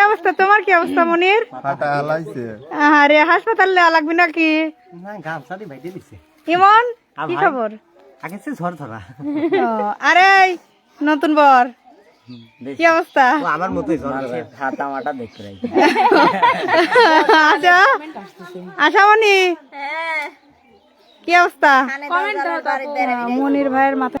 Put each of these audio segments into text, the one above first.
অবস্থা তোমার? কি অবস্থা মনির? আরে হাসপাতালে নেওয়া লাগবে নাকি? ইমন কি খবর? আগে সে ঝড় ধরা। ও, আরে নতুন বর কি অবস্থা? আমার মতোই দেখতে রাখি আচ্ছা আশা মনি কি অবস্থা? মনির ভাইয়ের মাথা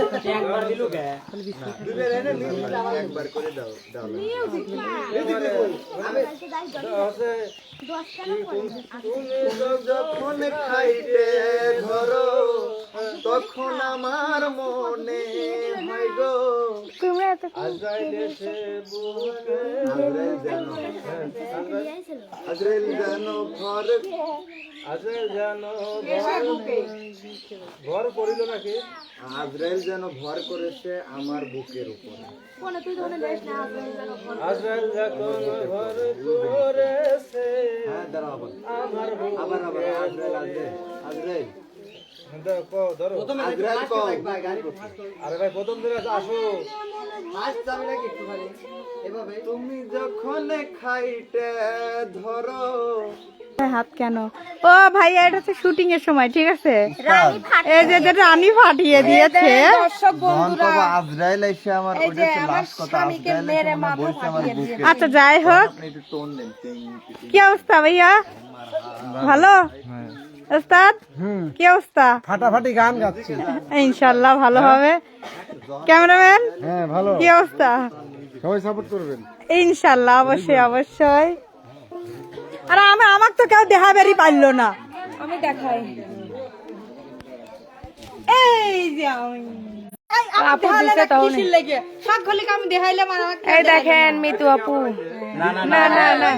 করে একবার করে দাও তুমি যখন খাইতে ধরো তখন আমার মনে হয় গো সে বুকে যেন আজরাইল যেন ঘর আজরাইল যেন ভর করিল নাকি? আজরাইল যেন ভর করেছে আমার বুকের উপরে। আজরাইল যখন ভর করেছে। হ্যাঁ দাঁড়াও আবার। আবার আবার আজরাইল আজরাইল আজরাইল আজরাইল। কও আরে ভাই প্রথম দিন আসো। তুমি যখন খাইতে ধরো। হাত কেন? ও ভাই এটা হচ্ছে শুটিং এর সময় ঠিক আছে? এই যে রানী ফাটিয়ে দিয়েছে। আজরাইল এসে আমার ওটা লাস্ট কথা আচ্ছা যাই হোক। আপনি একটু টোন দেন। টিং, টিং। কি অবস্থা ভাইয়া? ভালো? ওস্তাদ? কি অবস্থা? ফাটাফাটি গান গাচ্ছি। ইনশাল্লাহ ভালো হবে। ক্যামেরাম্যান? হ্যাঁ ভালো। কি অবস্থা? সবাই সাপোর্ট করবেন। ইনশাল্লাহ অবশ্যই অবশ্যই। আর আমি আমাকে তো কেউ দেখাবেরই পারল না। আমি দেখাই। এই যে আমি। দেখেন মিতু আপু। না না না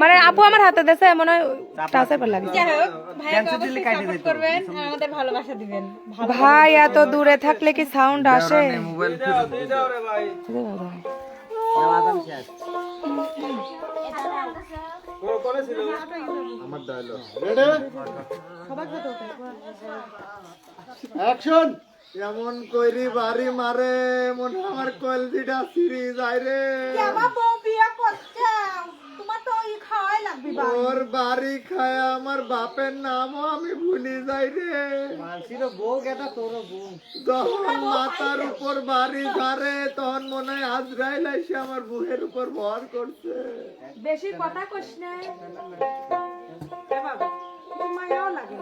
মানে আপু আমার হাতে দেশে মনে হয় টাচের পর লাগে যাই হোক, ভাইয়াকে অবশ্যই support করবেন, আমাদের ভালোবাসা দিবেন। ভাই এত দূরে থাকলে কি সাউন্ড আসে? আমার ডায়লগ অ্যাকশন এমন কইরি বাড়ি মারে মনে আমার কলজিটা সিরি যায় রে। আমার বউ বিয়ে করছে তোমার তো ওই খাওয়াই লাগবে ওর বাড়ি খায় আমার বাপের নামও আমি ভুলি যাই রে। যখন মাতার উপর বাড়ি ধারে তখন মনে হয় আজরাইল এসে আমার বুহের উপর ভর করছে। বেশি কথা কইস না। তোমায়ও লাগে